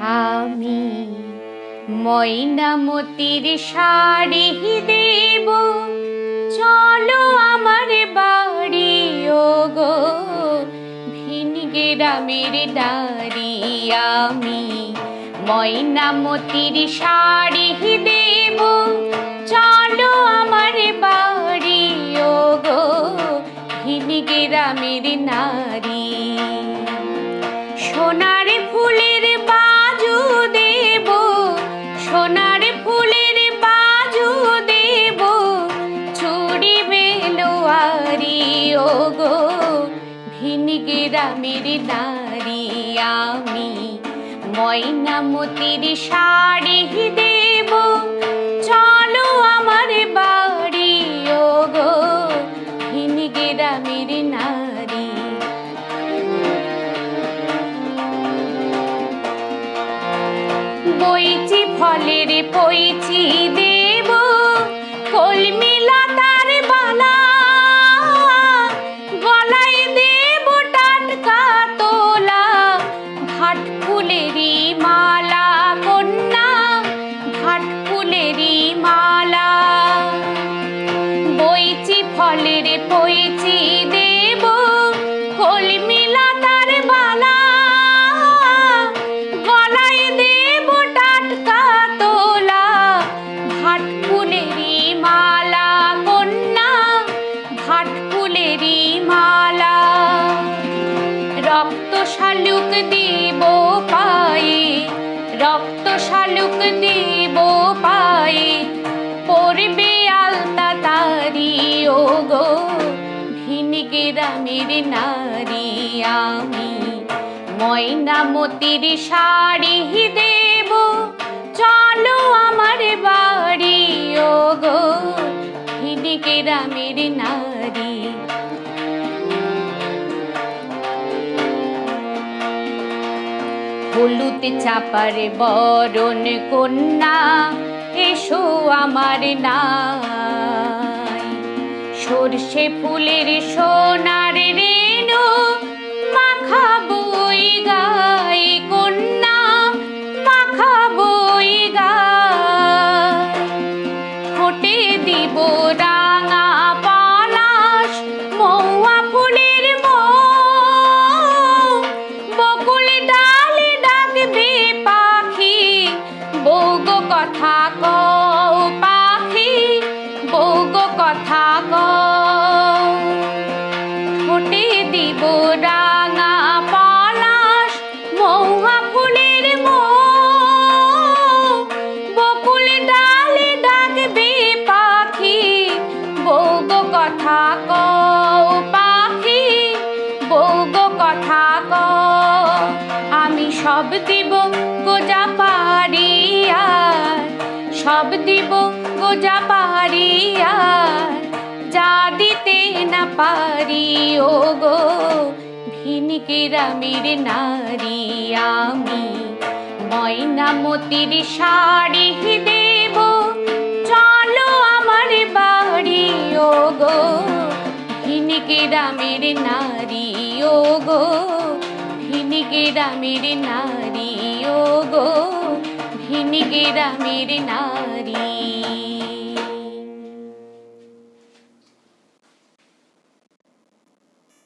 আমি ময়নামতির শাড়ি দেব। চলো আমার বাড়ি ও গো ভিন গ্রামের দাঁড়ি আমি ময়নামতির শাড়ি দেব। গ্রামের নারী আমি। ময়নামতির শাড়ি দেব। চলো আমার বাড়ি ও গো ভিন গ্রামের নারী। বইচি ফলের পইচি মালা। বইচি ফলের, পইচি দেব। বালা। ফুলেরই মালা ঘাট ফুলেরই মালা। রক্ত শালুক দেব পায়ে। রক্ত শালুক দেব পায়ে পড়বে আলতা তারি ও গো ভিন গ্রামের নারী আমি। ময়নামতির শাড়ি দেব, চলো আমার বাড়ি ও গো ভিন গ্রামের নারী। হলুদ চাপার বরণ কন্যা আমার নাই। সর্ষে ফুলের সোনার রেণু কও পাখি, বৌগো কথা কও। ফুটে দিব রাঙা পলাশ মৌহা ফুলের বকুল ডালে ডাকবে পাখি, বৌগো কথা কও পাখি, বৌগো কথা কও। আমি সব দিব গোজা পারিয়ার সব দিব গোজা পারিয়ার যা দিতে না পারি ও গো ভিন গ্রামের নারী আমি। ময়নামতির শাড়ি দেব, চলো আমার বাড়ি ও গো ভিন গ্রামের নারী ও গো ভিন গ্রামের নারী ও গো नहीं निगेरा मेरे नारी।